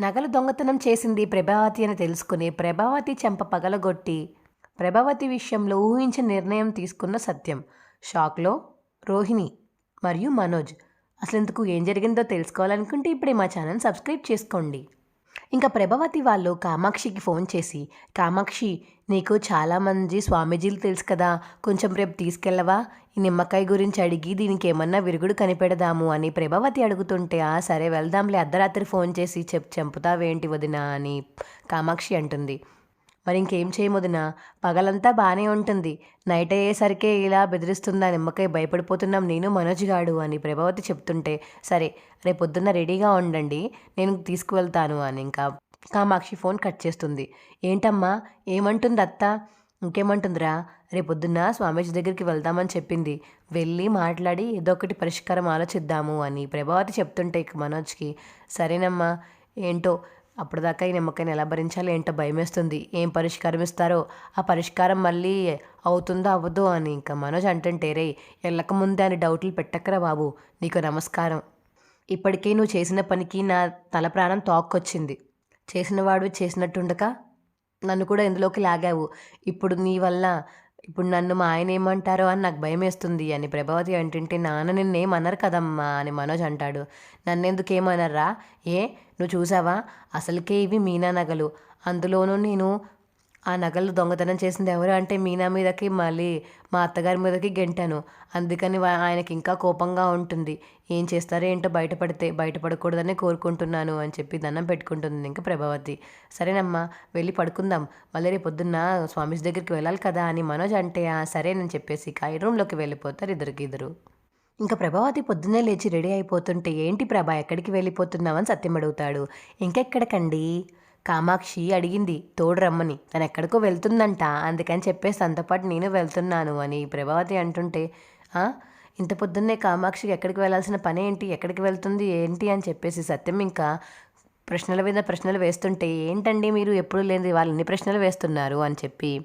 నగలు దొంగతనం చేసింది ప్రభావతి అని తెలుసుకుని ప్రభావతి చెంప పగలగొట్టి ప్రభావతి విషయంలో ఊహించిన నిర్ణయం తీసుకున్న సత్యం. షాక్లో రోహిణి మరియు మనోజ్. అసలు ఇందుకు ఏం జరిగిందో తెలుసుకోవాలనుకుంటే ఇప్పుడే మా ఛానల్ సబ్స్క్రైబ్ చేసుకోండి. ఇంకా ప్రభావతి వాళ్ళు కామాక్షికి ఫోన్ చేసి కామాక్షి నీకు చాలామంది స్వామీజీలు తెలుసు కదా. కొంచెం రేపు తీసుకెళ్ళవా? ఈ నిమ్మకాయ గురించి అడిగి దీనికి ఏమన్నా విరుగుడు కనిపెడదాము అని ప్రభావతి అడుగుతుంటే ఆ సరే వెళ్దాంలే అర్ధరాత్రి ఫోన్ చేసి చెప్ చంపుతావేంటి వదినా అని కామాక్షి అంటుంది. మరి ఇంకేం చేయముదినా పగలంతా బాగానే ఉంటుంది. నైట్ అయ్యేసరికే ఇలా బెదిరిస్తుందా నిమ్మకాయ? భయపడిపోతున్నాం నేను మనోజ్ గాడు అని ప్రభావతి చెప్తుంటే సరే రేపు పొద్దున్న రెడీగా ఉండండి నేను తీసుకువెళ్తాను అని ఇంకా కామాక్షి ఫోన్ కట్ చేస్తుంది. ఏంటమ్మా? ఏమంటుంది అత్త? ఇంకేమంటుందిరా? రేపొద్దున్న స్వామీజీ దగ్గరికి వెళ్దామని చెప్పింది. వెళ్ళి మాట్లాడి ఏదో ఒకటి పరిష్కారం ఆలోచిద్దాము అని ప్రభావతి చెప్తుంటే ఇక మనోజ్కి సరేనమ్మా ఏంటో? అప్పటిదాకా ఈ నిమ్మకాయని ఎలా భరించాలో ఏంటో భయమేస్తుంది. ఏం పరిష్కారం ఇస్తారో? ఆ పరిష్కారం మళ్ళీ అవుతుందో అవ్వదో? అని ఇంకా మనోజ్ అంటుంటే రే వెళ్ళకముందే అని డౌట్లు పెట్టకరా బాబు. నీకు నమస్కారం. ఇప్పటికే నువ్వు చేసిన పనికి నా తల ప్రాణం తోక్కొచ్చింది. చేసినవాడు చేసినట్టుండక నన్ను కూడా ఇందులోకి లాగావు. ఇప్పుడు నీ వల్ల ఇప్పుడు నన్ను మా ఆయన ఏమంటారో అని నాకు భయం వేస్తుంది అని ప్రభావతి అంటుంటే నాన్న నిన్నేమన్నారు కదమ్మా అని మనోజ్ అంటాడు. నన్నెందుకు ఏమనర్రా ఏ? నువ్వు చూసావా? అసలుకే ఇవి మీనా నగలు. అందులోనూ నేను ఆ నగలు దొంగతనం చేసింది ఎవరు అంటే మీనా మీదకి మళ్ళీ మా అత్తగారి మీదకి గెంటాను. అందుకని ఆయనకి ఇంకా కోపంగా ఉంటుంది. ఏం చేస్తారో ఏంటో బయటపడితే బయటపడకూడదని కోరుకుంటున్నాను అని చెప్పి దండం పెట్టుకుంటుంది ఇంకా ప్రభావతి. సరేనమ్మా వెళ్ళి పడుకుందాం. మళ్ళీ రేపు పొద్దున్న స్వామీజీ దగ్గరికి వెళ్ళాలి కదా అని మనోజ్ అంటే సరేనని చెప్పేసి ఇక రూమ్లోకి వెళ్ళిపోతారు ఇద్దరికి ఇద్దరు. ఇంకా ప్రభావతి పొద్దున్నే లేచి రెడీ అయిపోతుంటే ఏంటి ప్రభా ఎక్కడికి వెళ్ళిపోతున్నావని సత్యం అడుగుతాడు. ఇంకెక్కడికండి? కామాక్షి అడిగింది తోడు రమ్మని. తను ఎక్కడికో వెళ్తుందంట. అందుకని చెప్పేసి తనతో పాటు నేను వెళ్తున్నాను అని ప్రభావతి అంటుంటే ఇంత పొద్దున్నే కామాక్షికి ఎక్కడికి వెళ్ళాల్సిన పని ఏంటి? ఎక్కడికి వెళ్తుంది? ఏంటి? అని చెప్పేసి సత్యం ఇంకా ప్రశ్నల మీద ప్రశ్నలు వేస్తుంటే ఏంటండి మీరు ఎప్పుడు లేని వాళ్ళు ఎన్ని ప్రశ్నలు వేస్తున్నారు? అని చెప్పి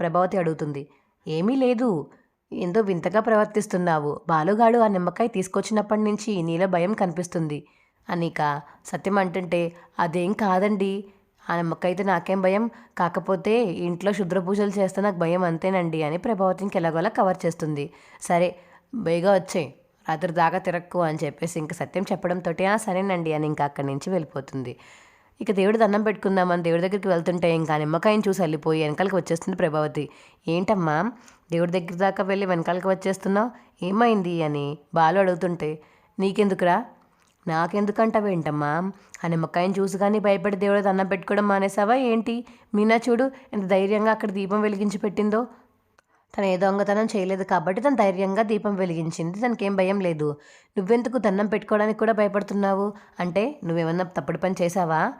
ప్రభావతి అడుగుతుంది ఏమీ లేదు. ఏందో వింతగా ప్రవర్తిస్తున్నావు. బాలుగాడు ఆ నిమ్మకాయ తీసుకొచ్చినప్పటి నుంచి నీలో భయం కనిపిస్తుంది అనిక సత్యం అంటుంటే అదేం కాదండి. ఆ నిమ్మకాయ నాకేం భయం. కాకపోతే ఇంట్లో శుద్ర పూజలు చేస్తే నాకు భయం అంతేనండి అని ప్రభావతికి ఎలాగోలా కవర్ చేస్తుంది. సరే బేగా వచ్చే రాత్రి దాకా తిరక్కు అని చెప్పేసి ఇంకా సత్యం చెప్పడంతో "ఆ, సరేనండి అని ఇంకా అక్కడి నుంచి వెళ్ళిపోతుంది. ఇక దేవుడు దండం పెట్టుకుందామని దేవుడి దగ్గరికి వెళ్తుంటే ఇంకా నిమ్మకాయని చూసి వెళ్ళిపోయి వెనకాలకి వచ్చేస్తుంది ప్రభావతి. ఏంటమ్మా? దేవుడి దగ్గర దాకా వెళ్ళి వెనకాలకి వచ్చేస్తున్నావు? ఏమైంది? అని బాలు అడుగుతుంటే నీకెందుకురా? నాకెందుకంటావేంటమ్మా? ఆ నిమ్మకాయని చూసి కానీ భయపడి దేవుడు దండం పెట్టుకోవడం మానేసావా ఏంటి? మీనా చూడు ఎంత ధైర్యంగా అక్కడ దీపం వెలిగించి పెట్టిందో. తను ఏ దొంగతనం చేయలేదు కాబట్టి తను ధైర్యంగా దీపం వెలిగించింది. తనకేం భయం లేదు. నువ్వెందుకు దండం పెట్టుకోవడానికి కూడా భయపడుతున్నావు? అంటే నువ్వేమన్నా తప్పుడు పని చేసావా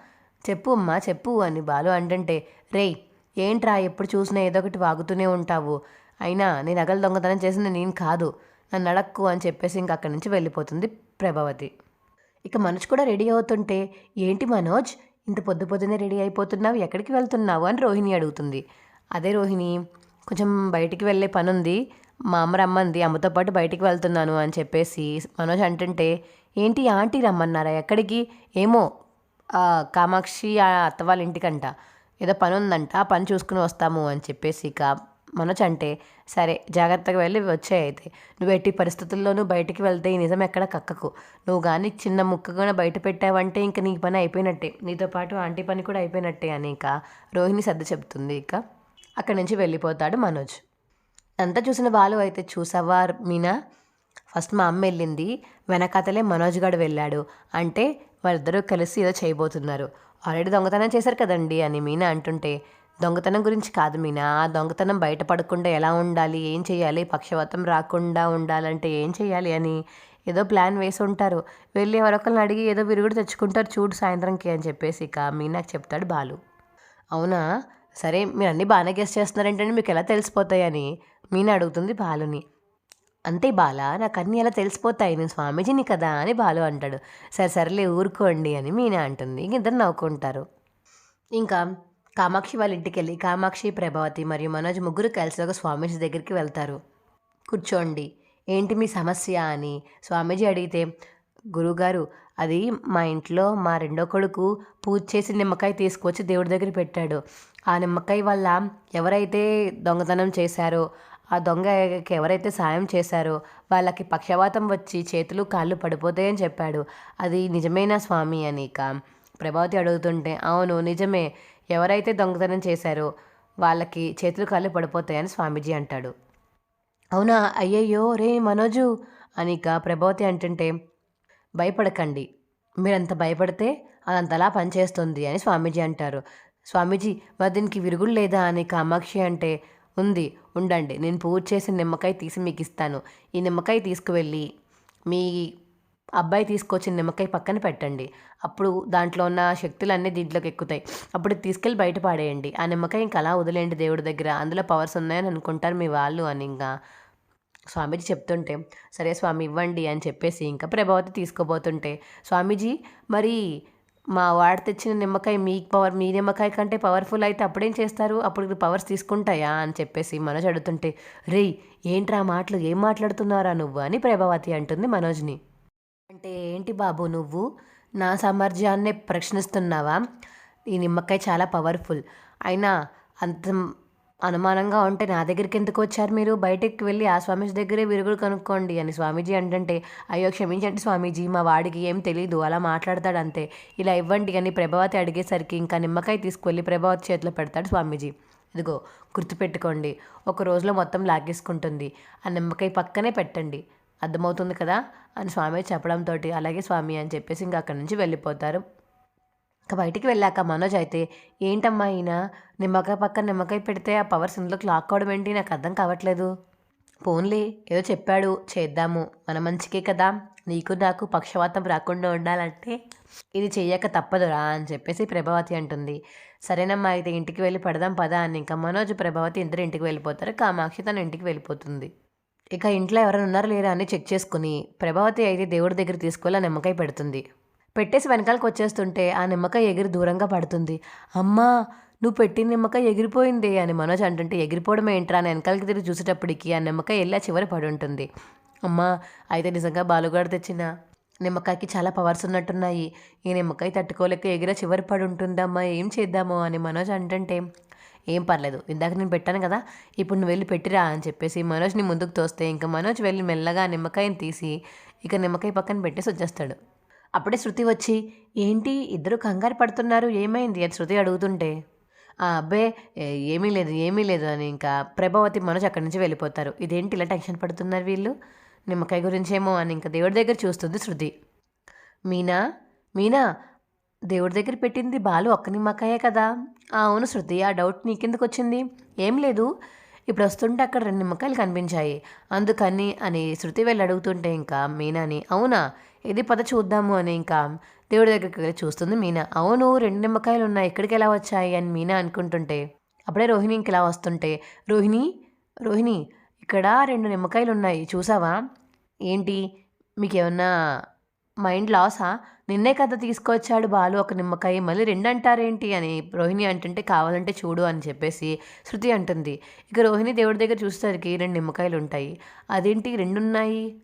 చెప్పు అమ్మా చెప్పు అని బాలు అంటుంటే రేయ్ ఏంట్రా ఎప్పుడు చూసినా ఏదో ఒకటి వాగుతూనే ఉంటావు? అయినా నేను నగలు దొంగతనం చేసింది నేను కాదు. నన్ను అడక్కు అని చెప్పేసి ఇంక అక్కడి నుంచి వెళ్ళిపోతుంది ప్రభావతి. ఇక మనోజ్ కూడా రెడీ అవుతుంటే ఏంటి మనోజ్? ఇంత పొద్దు పొద్దునే రెడీ అయిపోతున్నావు ఎక్కడికి వెళ్తున్నావు? అని రోహిణి అడుగుతుంది. అదే రోహిణి కొంచెం బయటికి వెళ్ళే పని ఉంది మా అమ్మ రమ్మంది అమ్మతో పాటు బయటికి వెళ్తున్నాను అని చెప్పేసి మనోజ్ అంటుంటే ఏంటి ఆంటీ రమ్మన్నారా? ఎక్కడికి? ఏమో కామాక్షి ఆ అత్త వాళ్ళ ఇంటికంట. ఏదో పని ఉందంట ఆ పని చూసుకుని వస్తాము అని చెప్పేసి ఇక మనోజ్ అంటే సరే జాగ్రత్తగా వెళ్ళి వచ్చే అయితే. నువ్వు ఎట్టి పరిస్థితుల్లోనూ బయటికి వెళ్తే ఈ నిజం ఎక్కడ కక్కకు. నువ్వు కానీ చిన్న ముక్క కూడా బయట పెట్టావంటే ఇంక నీ పని అయిపోయినట్టే. నీతో పాటు ఆంటీ పని కూడా అయిపోయినట్టే అని ఇక రోహిణి సర్ది చెప్తుంది ఇక. అక్కడి నుంచి వెళ్ళిపోతాడు మనోజ్. అంతా చూసిన బాలు అయితే చూసావా మీనా? ఫస్ట్ మా అమ్మ వెళ్ళింది. వెనకాతలే మనోజ్ గడు వెళ్ళాడు. అంటే వాళ్ళిద్దరూ కలిసి ఏదో చేయబోతున్నారు. ఆల్రెడీ దొంగతనం చేశారు కదండి అని మీనా అంటుంటే దొంగతనం గురించి కాదు మీనా. ఆ దొంగతనం బయటపడకుండా ఎలా ఉండాలి? ఏం చేయాలి? పక్షవాతం రాకుండా ఉండాలంటే ఏం చేయాలి అని ఏదో ప్లాన్ వేసి ఉంటారు వెళ్ళి ఎవరొకరిని అడిగి ఏదో విరుగుడు తెచ్చుకుంటారు చూడు సాయంత్రంకి అని చెప్పేసి ఇక మీనాకు చెప్తాడు బాలు. అవునా? సరే మీరు అన్నీ బాగానే గెస్ట్ చేస్తున్నారంటే మీకు ఎలా తెలిసిపోతాయని మీనా అడుగుతుంది బాలుని. అంతే బాల నాకు అన్నీ ఎలా తెలిసిపోతాయి? నేను స్వామీజీని కదా అని బాలు అంటాడు. సరే సరేలే ఊరుకోండి అని మీనా అంటుంది. ఇంక ఇద్దరు నవ్వుకుంటారు. ఇంకా కామాక్షి వాళ్ళ ఇంటికి వెళ్ళి కామాక్షి ప్రభావతి మరియు మనోజ్ ముగ్గురు కలిసి ఒక స్వామీజీ దగ్గరికి వెళ్తారు. కూర్చోండి. ఏంటి మీ సమస్య అని స్వామీజీ అడిగితే గురుగారు అది మా ఇంట్లో మా రెండో కొడుకు పూజ చేసి నిమ్మకాయ తీసుకొచ్చి దేవుడి దగ్గర పెట్టాడు. ఆ నిమ్మకాయ వల్ల ఎవరైతే దొంగతనం చేశారో ఆ దొంగకి ఎవరైతే సాయం చేశారో వాళ్ళకి పక్షవాతం వచ్చి చేతులు కాళ్ళు పడిపోతాయని చెప్పాడు. అది నిజమేనా స్వామి అని ఇక ప్రభావతి అడుగుతుంటే అవును నిజమే. ఎవరైతే దొంగతనం చేశారో వాళ్ళకి చేతులు కాళ్ళు పడిపోతాయని స్వామీజీ అంటాడు. అవునా? అయ్యయ్యో రే మనోజు! అనిక ప్రభావతి అంటుంటే భయపడకండి. మీరంత భయపడితే అదంతలా పనిచేస్తుంది అని స్వామీజీ అంటారు. స్వామీజీ మరి దీనికి విరుగుడు లేదా? అని కామాక్షి అంటే ఉంది ఉండండి. నేను పూజ చేసిన నిమ్మకాయ తీసి మీకు ఇస్తాను ఈ నిమ్మకాయ తీసుకువెళ్ళి మీ అబ్బాయి తీసుకొచ్చిన నిమ్మకాయ పక్కన పెట్టండి. అప్పుడు దాంట్లో ఉన్న శక్తులన్నీ దీంట్లోకి ఎక్కుతాయి. అప్పుడు తీసుకెళ్ళి బయట పాడేయండి. ఆ నిమ్మకాయ ఇంకా అలా వదిలేయండి దేవుడి దగ్గర. అందులో పవర్స్ ఉన్నాయని అనుకుంటారు మీ వాళ్ళు అని ఇంకా స్వామీజీ చెప్తుంటే సరే స్వామి ఇవ్వండి అని చెప్పేసి ఇంకా ప్రభావతి తీసుకోబోతుంటే స్వామీజీ మరి మా వాడు తెచ్చిన నిమ్మకాయ మీ పవర్ మీ నిమ్మకాయ కంటే పవర్ఫుల్ అయితే అప్పుడేం చేస్తారు? అప్పుడు పవర్స్ తీసుకుంటాయా? అని చెప్పేసి మనోజ్ అడుగుతుంటే రేయ్ ఏంట్రా మాటలు? ఏం మాట్లాడుతున్నారా నువ్వు? అని ప్రభావతి అంటుంది మనోజ్ని. ఏంటి బాబు నువ్వు? నా సామర్థ్యాన్ని ప్రశ్నిస్తున్నావా? ఈ నిమ్మకాయ చాలా పవర్ఫుల్ అయినా అంత అనుమానంగా ఉంటే నా దగ్గరికి ఎందుకు వచ్చారు మీరు? బయటకు వెళ్ళి ఆ స్వామీజీ దగ్గరే విరుగుడు కనుక్కోండి అని స్వామీజీ అంటే అయ్యో క్షమించండి స్వామీజీ మా వాడికి ఏం తెలియదు అలా మాట్లాడతాడు అంతే. ఇలా ఇవ్వండి అని ప్రభావతి అడిగేసరికి ఇంకా నిమ్మకాయ తీసుకువెళ్ళి ప్రభావతి చేతిలో పెడతాడు స్వామీజీ. ఇదిగో గుర్తుపెట్టుకోండి ఒక రోజులో మొత్తం లాగేసుకుంటుంది. ఆ నిమ్మకాయ పక్కనే పెట్టండి. అర్థమవుతుంది కదా? అని స్వామి చెప్పడంతో అలాగే స్వామి అని చెప్పేసి ఇంకా అక్కడి నుంచి వెళ్ళిపోతారు. ఇంకా బయటికి వెళ్ళాక మనోజ్ అయితే ఏంటమ్మా ఈయన? నిమ్మకాయ పక్కన నిమ్మకాయ పెడితే ఆ పవర్స్ ఇందులోకి లాక్కోవడం ఏంటి? నాకు అర్థం కావట్లేదు. పోన్లే ఏదో చెప్పాడు చేద్దాము. మన మంచికే కదా. నీకు నాకు పక్షవాతం రాకుండా ఉండాలంటే ఇది చేయక తప్పదురా అని చెప్పేసి ప్రభావతి అంటుంది. సరేనమ్మా అయితే ఇంటికి వెళ్ళి పడదాం పదా అని ఇంకా మనోజ్ ప్రభావతి ఇద్దరు ఇంటికి వెళ్ళిపోతారు. కామాక్షి తన ఇంటికి వెళ్ళిపోతుంది. ఇక ఇంట్లో ఎవరైనా ఉన్నారా లేరా అని చెక్ చేసుకుని ప్రభావతి అయితే దేవుడి దగ్గర తీసుకెళ్ళి ఆ నిమ్మకాయ పెడుతుంది. పెట్టేసి వెనకాలకు వచ్చేస్తుంటే ఆ నిమ్మకాయ ఎగిరి దూరంగా పడుతుంది. అమ్మా నువ్వు పెట్టిన నిమ్మకాయ ఎగిరిపోయింది అని మనోజ్ అంటుంటే ఎగిరిపోవడం ఏంట్రా? అని వెనకాలకి తిరిగి చూసేటప్పటికి ఆ నిమ్మకాయ వెళ్ళి చివరి పడి ఉంటుంది. అమ్మా అయితే నిజంగా బాలుగాడు తెచ్చిన నిమ్మకాయకి చాలా పవర్స్ ఉన్నట్టున్నాయి. ఈ నిమ్మకాయ తట్టుకోలేక ఎగిర చివరి పడి ఉంటుందమ్మా ఏం చేద్దాము అని మనోజ్ అంటుంటే ఏం పర్లేదు ఇందాక నేను పెట్టాను కదా ఇప్పుడు నువ్వు వెళ్ళి పెట్టిరా అని చెప్పేసి మనోజ్ని ముందుకు తోస్తే ఇంకా మనోజ్ వెళ్ళి మెల్లగా నిమ్మకాయని తీసి ఇక నిమ్మకాయ పక్కన పెట్టేసి వచ్చేస్తాడు. అప్పుడే శృతి వచ్చి ఏంటి ఇద్దరు కంగారు పడుతున్నారు ఏమైంది? అని శృతి అడుగుతుంటే ఆ అబ్బే ఏమీ లేదు ఏమీ లేదు అని ఇంకా ప్రభావతి మనోజ్ అక్కడి నుంచి వెళ్ళిపోతారు. ఇదేంటి ఇలా టెన్షన్ పడుతున్నారు వీళ్ళు? నిమ్మకాయ గురించేమో అని ఇంకా దేవుడి దగ్గర చూస్తుంది శృతి. మీనా మీనా దేవుడి దగ్గర పెట్టింది బాలు ఒక్క నిమ్మకాయే కదా. అవును శృతి ఆ డౌట్ నీకెందుకు వచ్చింది ఏం లేదు. ఇప్పుడు వస్తుంటే అక్కడ రెండు నిమ్మకాయలు కనిపించాయి. అందుకని అని శృతి వెళ్ళి అడుగుతుంటే ఇంకా మీనాని అవునా? ఇది పద చూద్దాము అని ఇంకా దేవుడి దగ్గరికి వెళ్ళి చూస్తుంది మీనా. అవును రెండు నిమ్మకాయలు ఉన్నాయి. ఇక్కడికి ఎలా వచ్చాయి అని మీనా అనుకుంటుంటే అప్పుడే రోహిణి ఇంక ఇలా వస్తుంటే రోహిణి రోహిణి ఇక్కడ రెండు నిమ్మకాయలు ఉన్నాయి. చూసావా? ఏంటి? మీకు ఏమన్నా మైండ్ లాసా? నిన్నే కథ తీసుకొచ్చాడు బాలు ఒక నిమ్మకాయ మళ్ళీ రెండు అంటారేంటి అని రోహిణి అంటుంటే కావాలంటే చూడు అని చెప్పేసి శృతి అంటుంది. ఇక రోహిణి దేవుడి దగ్గర చూసేసరికి రెండు నిమ్మకాయలు ఉంటాయి. అదేంటి రెండు ఉన్నాయి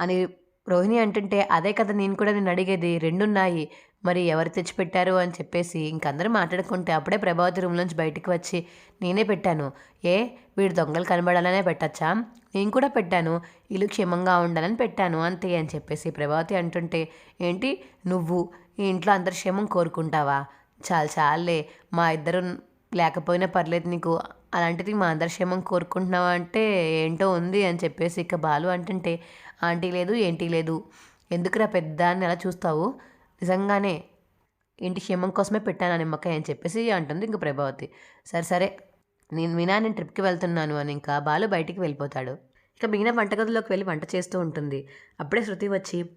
అని రోహిణి అంటుంటే అదే కదా నేను కూడా నేను అడిగేది రెండున్నాయి. మరి ఎవరు తెచ్చిపెట్టారు అని చెప్పేసి ఇంకందరూ మాట్లాడుకుంటే అప్పుడే ప్రభావతి రూమ్లోంచి బయటికి వచ్చి నేనే పెట్టాను. ఏ? వీడు దొంగలు కనబడాలనే పెట్టచ్చా? నేను కూడా పెట్టాను. ఇల్లు క్షేమంగా ఉండాలని పెట్టాను. అంతే అని చెప్పేసి ప్రభావతి అంటుంటే ఏంటి? నువ్వు ఈ ఇంట్లో అందరి క్షేమం కోరుకుంటావా? చాలు చాలే మా ఇద్దరు లేకపోయినా పర్లేదు నీకు. అలాంటిది మా అందరి క్షేమం కోరుకుంటున్నావా అంటే ఏంటో ఉంది అని చెప్పేసి ఇక బాలు అంటుంటే ఆంటీ లేదు ఏంటి లేదు. ఎందుకురా పెద్ద అని అలా చూస్తావు? నిజంగానే ఇంటి క్షేమం కోసమే పెట్టాను నిమ్మకాయ? అని చెప్పేసి అంటుంది ఇంక ప్రభావతి. సరే సరే. నేను మీనా నేను ట్రిప్కి వెళ్తున్నాను అని ఇంకా బాలు బయటికి వెళ్ళిపోతాడు. ఇక మీనా వంటగదిలోకి వెళ్ళి వంట చేస్తూ ఉంటుంది. అప్పుడే శృతి వచ్చి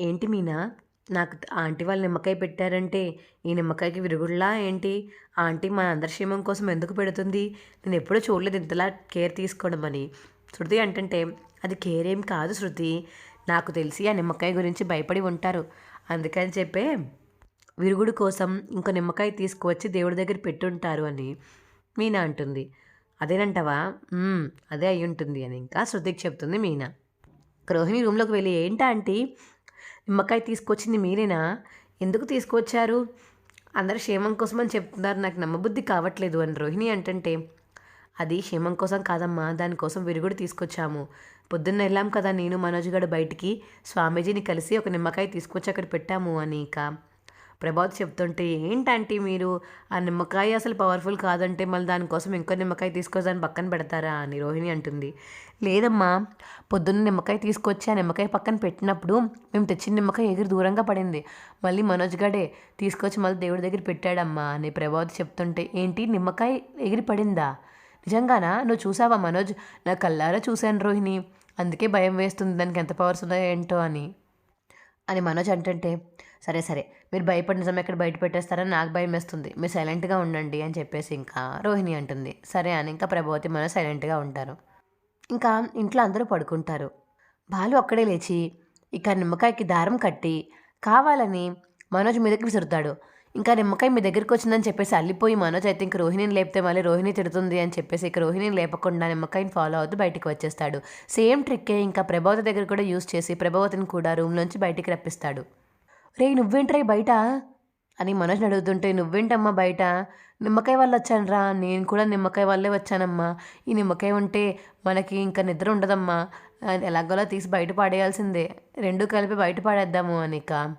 ఏంటి మీనా నాకు ఆంటీ వాళ్ళు నిమ్మకాయ పెట్టారంటే ఈ నిమ్మకాయకి విరుగుడులా ఏంటి? ఆంటీ మా అందరి క్షేమం కోసం ఎందుకు పెడుతుంది? నేను ఎప్పుడూ చూడలేదు ఇంతలా కేర్ తీసుకోవడం అని. శృతి అంటే అది కేర్ ఏం కాదు శృతి. నాకు తెలిసి ఆ నిమ్మకాయ గురించి భయపడి ఉంటారు. అందుకని చెప్పే విరుగుడు కోసం ఇంకో నిమ్మకాయ తీసుకువచ్చి దేవుడి దగ్గర పెట్టుంటారు అని మీనా అంటుంది. అదేనంటవా? అదే అయి ఉంటుంది అని ఇంకా శృతికి చెప్తుంది మీనా. రోహిణి రూమ్లోకి వెళ్ళి ఏంటా ఆంటీ? నిమ్మకాయ తీసుకొచ్చింది మీరేనా? ఎందుకు తీసుకొచ్చారు? అందరు క్షేమం కోసం అని చెప్తున్నారు నాకు నమ్మబుద్ధి కావట్లేదు అని రోహిణి అంటుంటే అది క్షేమం కోసం కాదమ్మా దానికోసం విరుగుడు తీసుకొచ్చాము. పొద్దున్న వెళ్ళాం కదా నేను మనోజ్ గడు బయటికి స్వామీజీని కలిసి ఒక నిమ్మకాయ తీసుకొచ్చి అక్కడ పెట్టాము అని ఇక ప్రభాత్ చెప్తుంటే ఏంటంటే మీరు? ఆ నిమ్మకాయ అసలు పవర్ఫుల్ కాదంటే మళ్ళీ దానికోసం ఇంకో నిమ్మకాయ తీసుకొచ్చి దాన్ని పక్కన పెడతారా అని రోహిణి అంటుంది. లేదమ్మా పొద్దున్న నిమ్మకాయ తీసుకొచ్చి ఆ నిమ్మకాయ పక్కన పెట్టినప్పుడు మేము తెచ్చిన నిమ్మకాయ ఎగిరి దూరంగా పడింది. మళ్ళీ మనోజ్ గడే తీసుకొచ్చి మళ్ళీ దేవుడి దగ్గర పెట్టాడమ్మా అని ప్రభావతి చెప్తుంటే ఏంటి నిమ్మకాయ ఎగిరి పడిందా? నిజంగానా? నువ్వు చూసావా మనోజ్? నా కల్లారా చూశాను రోహిణి. అందుకే భయం వేస్తుంది. దానికి ఎంత పవర్స్ ఉన్నాయో ఏంటో అని. అని మనోజ్ అంటుంటే సరే సరే. మీరు భయపడిన నిజం ఎక్కడ బయట పెట్టేస్తారని నాకు భయం వేస్తుంది మీరు సైలెంట్గా ఉండండి అని చెప్పేసి ఇంకా రోహిణి అంటుంది. సరే అని ఇంకా ప్రభావతి మనం సైలెంట్గా ఉంటారు. ఇంకా ఇంట్లో అందరూ పడుకుంటారు. బాలు అక్కడే లేచి ఇక నిమ్మకాయకి దారం కట్టి కావాలని మనోజ్ మీదకి విసురుతాడు ఇంకా నిమ్మకాయ మీ దగ్గరికి వచ్చిందని చెప్పేసి అల్లిపోయి మనోజ్ అయితే ఇంక రోహిణిని లేపితే మళ్ళీ రోహిణి తిడుతుంది అని చెప్పేసి ఇక రోహిణిని లేపకుండా నిమ్మకాయని ఫాలో అవుతూ బయటికి వచ్చేస్తాడు. సేమ్ ట్రిక్కే ఇంకా ప్రభావతి దగ్గర కూడా యూస్ చేసి ప్రభావతిని కూడా రూమ్లోంచి బయటికి రప్పిస్తాడు. రే నువ్వేంట్రా బయట? అని మనోజ్ అడుగుతుంటే నువ్వేంటమ్మా బయట? నిమ్మకాయ వల్ల వచ్చానురా. నేను కూడా నిమ్మకాయ వల్లే వచ్చానమ్మా. ఈ నిమ్మకాయ ఉంటే మనకి ఇంకా నిద్ర ఉండదమ్మా. ఎలాగోలా తీసి బయట పాడేయాల్సిందే. రెండు కలిపి బయట పాడేద్దాము అని ఇక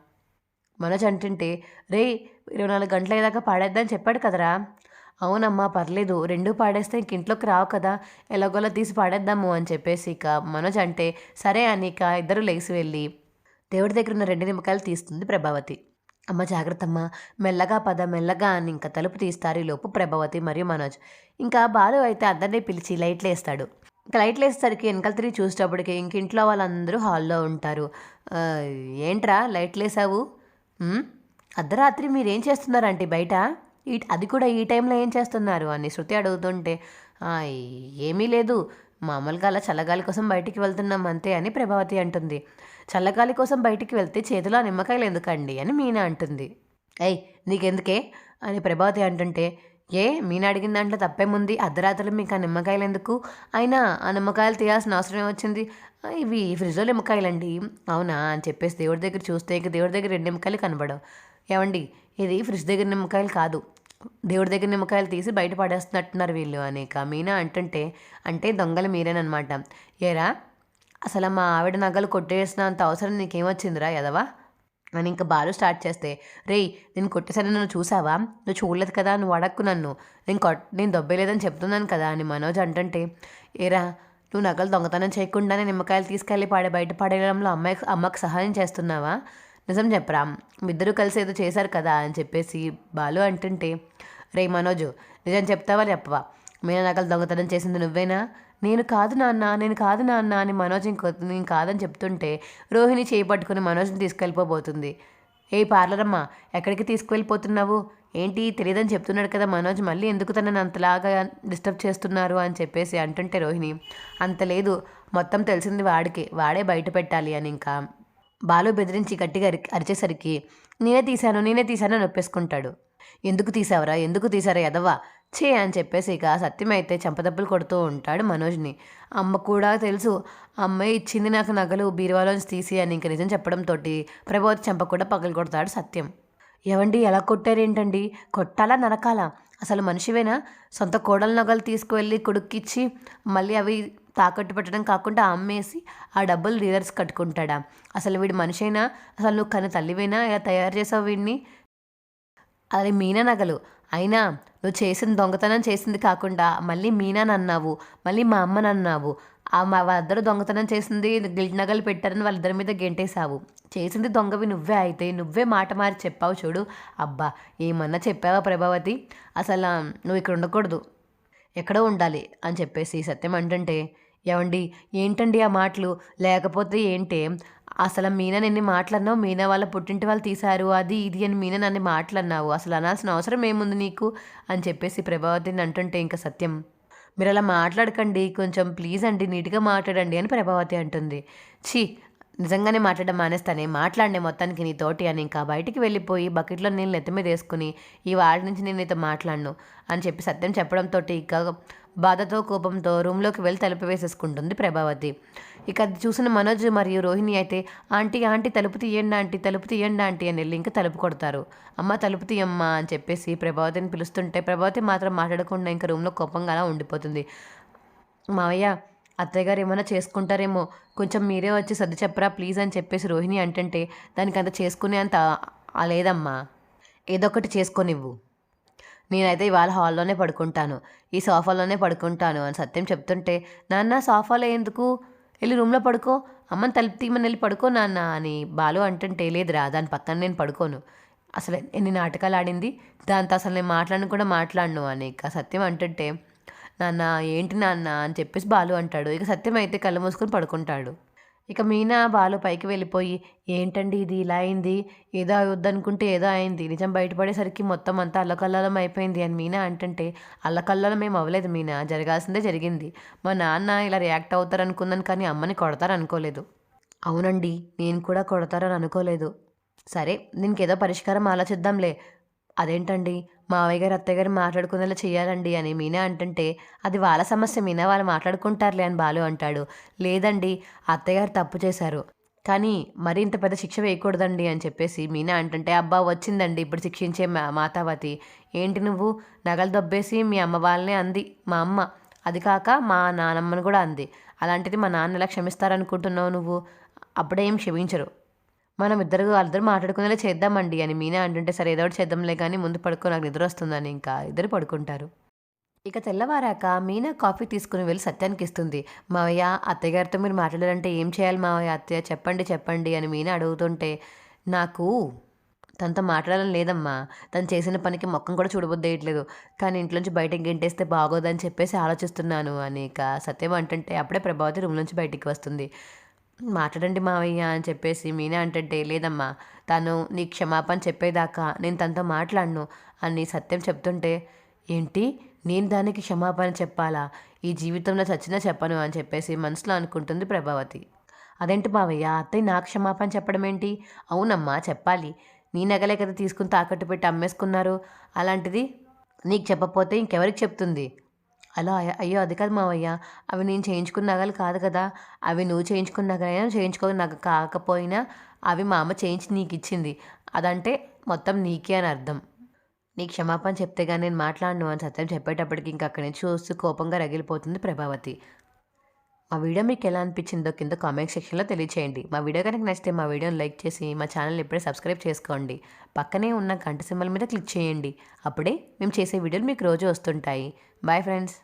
మనోజ్ అంటుంటే రే ఇరవై నాలుగు గంటల దాకా పాడేద్దని చెప్పాడు కదరా. అవునమ్మా పర్లేదు. రెండు పాడేస్తే ఇంక ఇంట్లోకి రావు కదా. ఎలాగోలా తీసి పాడేద్దాము అని చెప్పేసి ఇక మనోజ్ అంటే సరే అని ఇక ఇద్దరు లేచి వెళ్ళి దేవుడి దగ్గర ఉన్న రెండు నిమ్మకాయలు తీస్తుంది ప్రభావతి. అమ్మ జాగ్రత్త అమ్మ మెల్లగా పద మెల్లగా అని ఇంకా తలుపు తీస్తారు ఈ లోపు ప్రభావతి మరియు మనోజ్. ఇంకా బాలు అయితే అందరినీ పిలిచి లైట్లు వేస్తాడు ఇంకా లైట్లు వేసేసరికి వెనకాల తిరిగి చూసేటప్పటికి ఇంక ఇంట్లో వాళ్ళందరూ హాల్లో ఉంటారు. ఏంట్రా లైట్లు వేసావు అర్ధరాత్రి మీరేం చేస్తున్నారంటే బయట? ఈ అది కూడా ఈ టైంలో ఏం చేస్తున్నారు? అని శృతి అడుగుతుంటే ఏమీ లేదు. మామూలుగా అలా చల్లగాలి కోసం బయటికి వెళ్తున్నాం అంతే అని ప్రభావతి అంటుంది. చల్లగాలి కోసం బయటికి వెళ్తే చేతిలో ఆ నిమ్మకాయలు ఎందుకండి అని మీనా అంటుంది. ఏయ్ నీకెందుకే? అని ప్రభావతి అంటుంటే ఏ మీనా అడిగిన దాంట్లో తప్పేముంది? అర్ధరాత్రులు మీకు ఆ నిమ్మకాయలు ఎందుకు? అయినా ఆ నిమ్మకాయలు తీయాల్సిన అవసరం ఏమొచ్చింది? ఇవి ఫ్రిడ్జ్లో నిమ్మకాయలండి. అవునా? అని చెప్పేసి దేవుడి దగ్గర చూస్తే ఇక దేవుడి దగ్గర రెండు నిమ్మకాయలు కనబడవు. ఏమండి ఇది ఫ్రిడ్జ్ దగ్గర నిమ్మకాయలు కాదు. దేవుడి దగ్గర నిమ్మకాయలు తీసి బయట పడేస్తున్నట్టున్నారు వీళ్ళు అని మీనా అంటుంటే అంటే దొంగలు మీరేనమాట ఏరా అసలు మా ఆవిడ నగలు కొట్టేసినంత అవసరం నీకేమొచ్చిందిరా ఎదవా అని ఇంకా బాలు స్టార్ట్ చేస్తే రేయ్ నేను కొట్టేసాను నన్ను చూసావా? నువ్వు చూడలేదు కదా నువ్వు అడక్కు నన్ను. నేను కొట్ నేను దొబ్బేలేదని చెప్తున్నాను కదా అని మనోజ్ అంటుంటే ఏరా నువ్వు నగలు దొంగతనం చేయకుండానే నిమ్మకాయలు తీసుకెళ్ళి పాడే బయట పడేయడంలో అమ్మాయికి అమ్మకు సహాయం చేస్తున్నావా? నిజం చెప్పరా మీ ఇద్దరు కలిసి ఏదో చేశారు కదా అని చెప్పేసి బాలు అంటుంటే రే మనోజు నిజం చెప్తావా చెప్పవా మీనా నగలు దొంగతనం చేసింది నువ్వేనా? నేను కాదు నాన్న నేను కాదు నాన్న అని మనోజ్ ఇంకో నేను కాదని చెప్తుంటే రోహిణి చేయి పట్టుకుని మనోజ్ని తీసుకెళ్ళిపోబోతుంది. ఏ పార్లర్ అమ్మా ఎక్కడికి తీసుకువెళ్ళిపోతున్నావు? ఏంటి తెలియదని చెప్తున్నాడు కదా మనోజ్ మళ్ళీ ఎందుకు తనని అంతలాగా డిస్టర్బ్ చేస్తున్నారు అని చెప్పేసి అంటుంటే రోహిణి అంత లేదు మొత్తం తెలిసింది వాడికి వాడే బయట పెట్టాలి అని ఇంకా. బాలు బెదిరించి గట్టిగా అరి అరిచేసరికి నేనే తీశాను నేనే తీశాను అని ఒప్పేసుకుంటాడు ఎందుకు తీసావరా? ఎందుకు తీసారా ఎదవా చే అని చెప్పేసి ఇక సత్యం అయితే చెంపదెబ్బలు కొడుతూ ఉంటాడు మనోజ్ని. అమ్మ కూడా తెలుసు అమ్మాయి ఇచ్చింది నాకు నగలు బీరువాలోంచి తీసి అని ఇంక నిజం చెప్పడంతో ప్రభావతి చెంప కూడా పగలు కొడతాడు సత్యం. ఏవండి ఎలా కొట్టారేంటండి? కొట్టాలా నరకాలా? అసలు మనిషివేనా? సొంత కోడల నగలు తీసుకువెళ్ళి కొడుక్కిచ్చి మళ్ళీ అవి తాకట్టు పెట్టడం కాకుండా అమ్మేసి ఆ డబ్బులు డీలర్స్ కట్టుకుంటాడా? అసలు వీడు మనిషైనా? అసలు నువ్వు కన్న తల్లివేనా? ఇలా తయారు చేసావు వీడిని? అది మీనా నగలు. అయినా నువ్వు చేసిన దొంగతనం చేసింది కాకుండా మళ్ళీ మీనాని అన్నావు మళ్ళీ మా అమ్మని అన్నావు ఆ మా వాళ్ళిద్దరు దొంగతనం చేసింది గిల్ట్ నగలు పెట్టారని వాళ్ళిద్దరి మీద గెంటేశావు. చేసింది దొంగవి నువ్వే అయితే నువ్వే మాట మారి చెప్పావు చూడు. అబ్బా ఏమన్నా చెప్పావా ప్రభావతి? అసలు నువ్వు ఇక్కడ ఉండకూడదు. ఎక్కడో ఉండాలి అని చెప్పేసి సత్యం అంటుంటే ఏమండి ఏంటండి ఆ మాటలు? లేకపోతే ఏంటే? అసలు మీనా ఎన్ని మాట్లాడినావు మీనా వాళ్ళ పుట్టింటి వాళ్ళు తీశారు అది ఇది అని మీనా నన్ను మాట్లాడినావు. అసలు అనాల్సిన అవసరం ఏముంది నీకు? అని చెప్పేసి ప్రభావతిని అంటుంటే ఇంకా సత్యం మీరు అలా మాట్లాడకండి కొంచెం ప్లీజ్ అండి నీట్గా మాట్లాడండి అని ప్రభావతి అంటుంది. ఛీ నిజంగానే మాట్లాడడం మానేస్తానే మాట్లాడినే మొత్తానికి నీ తోటి అని ఇంకా బయటికి వెళ్ళిపోయి బకెట్లో నీళ్ళు నెత్తి మీద వేసుకుని ఈ వాడి నుంచి నేను నీతో మాట్లాడను అని చెప్పి సత్యం చెప్పడంతో ఇక బాధతో కోపంతో రూమ్లోకి వెళ్ళి తలుపు వేసేసుకుంటుంది ప్రభావతి. ఇక అది చూసిన మనోజ్ మరియు రోహిణి అయితే ఆంటీ ఆంటీ తలుపు తీయండి ఆంటీ తలుపు తీయండి ఆంటీ అని వెళ్ళి ఇంకా తలుపు కొడతారు. అమ్మ తలుపు తీయమ్మా అని చెప్పేసి ప్రభావతిని పిలుస్తుంటే ప్రభావతి మాత్రం మాట్లాడకుండా ఇంకా రూమ్లో కోపంగా అలా ఉండిపోతుంది. మావయ్య అత్తయ్య గారు ఏమైనా చేసుకుంటారేమో కొంచెం మీరే వచ్చి సర్ది చెప్పరా ప్లీజ్ అని చెప్పేసి రోహిణి అంటుంటే దానికి అంత చేసుకునే అంత లేదమ్మా ఏదో ఒకటి చేసుకోనివ్వు. నేనైతే ఇవాళ హాల్లోనే పడుకుంటాను ఈ సోఫాలోనే పడుకుంటాను అని సత్యం చెప్తుంటే నాన్న సోఫాలో ఎందుకు వెళ్ళి రూమ్లో పడుకో. అమ్మని తలుపు తీయమని వెళ్ళి పడుకో నాన్న అని బాలు అంటుంటే లేదురా దాని పక్కన నేను పడుకోను. అసలు ఎన్ని నాటకాలు ఆడింది. దాంతో అసలు నేను మాట్లాడను కూడా మాట్లాడను అని ఇక సత్యం అంటుంటే నాన్న ఏంటి నాన్న అని చెప్పేసి బాలు అంటాడు. ఇక సత్యం అయితే కళ్ళు మూసుకొని పడుకుంటాడు. ఇక మీనా బాలు పైకి వెళ్ళిపోయి ఏంటండి ఇది? ఇలా అయింది? ఏదో వద్దనుకుంటే ఏదో అయింది. నిజం బయటపడేసరికి మొత్తం అంతా అల్లకల్లోలం అయిపోయింది అని మీనా అంటుంటే అల్లకల్లోలం ఏం అవ్వలేదు మీనా. జరగాల్సిందే జరిగింది. మా నాన్న ఇలా రియాక్ట్ అవుతారు అనుకున్నాను కానీ అమ్మని కొడతారు అనుకోలేదు అవునండి. నేను కూడా కొడతారని అనుకోలేదు సరే దీనికి ఏదో పరిష్కారం ఆలోచిద్దాంలే. అదేంటండి? మావయ్య గారు అత్తగారు మాట్లాడుకునేలా చేయాలండి అని మీనా అంటుంటే అది వాళ్ళ సమస్య మీనా వాళ్ళు మాట్లాడుకుంటారులే అని బాలు అంటాడు. లేదండి అత్తగారు తప్పు చేశారు. కానీ మరి ఇంత పెద్ద శిక్ష వేయకూడదండి అని చెప్పేసి మీనా అంటుంటే అబ్బా వచ్చిందండి ఇప్పుడు శిక్షించే మా మాతావతి. ఏంటి నువ్వు? నగలు దొబ్బేసి మీ అమ్మ వాళ్ళనే అంది. మా అమ్మ. అది కాక మా నానమ్మని కూడా అంది. అలాంటిది మా నాన్న ఎలా క్షమిస్తారనుకుంటున్నావు నువ్వు? అప్పుడేం క్షమించరు. మనం ఇద్దరు వాళ్ళిద్దరు మాట్లాడుకునేలా చేద్దామండి అని మీనా అంటుంటే సరే ఏదో ఒకటి చేద్దాంలే కానీ ముందు పడుకో నాకు నిద్ర వస్తుందని. ఇంకా ఇద్దరు పడుకుంటారు. ఇక తెల్లవారాక మీనా కాఫీ తీసుకుని వెళ్ళి సత్యానికి ఇస్తుంది. మావయ్య అత్తయ్య గారితో మీరు మాట్లాడాలంటే ఏం చేయాలి మావయ్య అత్తయ్య? చెప్పండి చెప్పండి అని మీనా అడుగుతుంటే నాకు తనతో మాట్లాడాలని లేదమ్మా. తను చేసిన పనికి మొక్కం కూడా చూడబుద్దేయట్లేదు కానీ ఇంట్లోంచి బయటకు గెంటేస్తే బాగోదని చెప్పేసి ఆలోచిస్తున్నాను అని ఇక సత్యం అంటుంటే అప్పుడే ప్రభావతి రూమ్ నుంచి బయటికి వస్తుంది. మాట్లాడండి మావయ్య అని చెప్పేసి మీనా అంటే లేదమ్మా తను నీ క్షమాపణ చెప్పేదాకా నేను తనతో మాట్లాడను అని సత్యం చెప్తుంటే ఏంటి? నేను దానికి క్షమాపణ చెప్పాలా? ఈ జీవితంలో చచ్చినా చెప్పను అని చెప్పేసి మనసులో అనుకుంటుంది ప్రభావతి. అదేంటి మావయ్య? అత్తయ్య నాకు క్షమాపణ చెప్పడం ఏంటి? అవునమ్మా చెప్పాలి. నీ నగలే కదా తీసుకుని తాకట్టు పెట్టి అమ్మేసుకున్నారు. అలాంటిది నీకు చెప్పకపోతే ఇంకెవరికి చెప్తుంది? అలా అయ్యో అది కాదు మావయ్య. అవి నేను చేయించుకున్న నగలు కాదు కదా. అవి నువ్వు చేయించుకున్న నగలైనా చేయించుకో నగ కాకపోయినా అవి మా అమ్మ చేయించి నీకు ఇచ్చింది. అదంటే మొత్తం నీకే అని అర్థం. నీ క్షమాపణ చెప్తే కానీ నేను మాట్లాడను అని సత్యం చెప్పేటప్పటికి ఇంకా అక్కడి నుంచి చూస్తూ కోపంగా రగిలిపోతుంది ప్రభావతి. మా వీడియో మీకు ఎలా అనిపించిందో కింద కామెంట్ సెక్షన్లో తెలియచేయండి. మా వీడియో కనుక నచ్చితే మా వీడియోని లైక్ చేసి మా ఛానల్ ఇప్పుడే సబ్స్క్రైబ్ చేసుకోండి. పక్కనే ఉన్న గంట సింబల్ మీద క్లిక్ చేయండి. అప్పుడే మేము చేసే వీడియోలు మీకు రోజు వస్తుంటాయి. Bye friends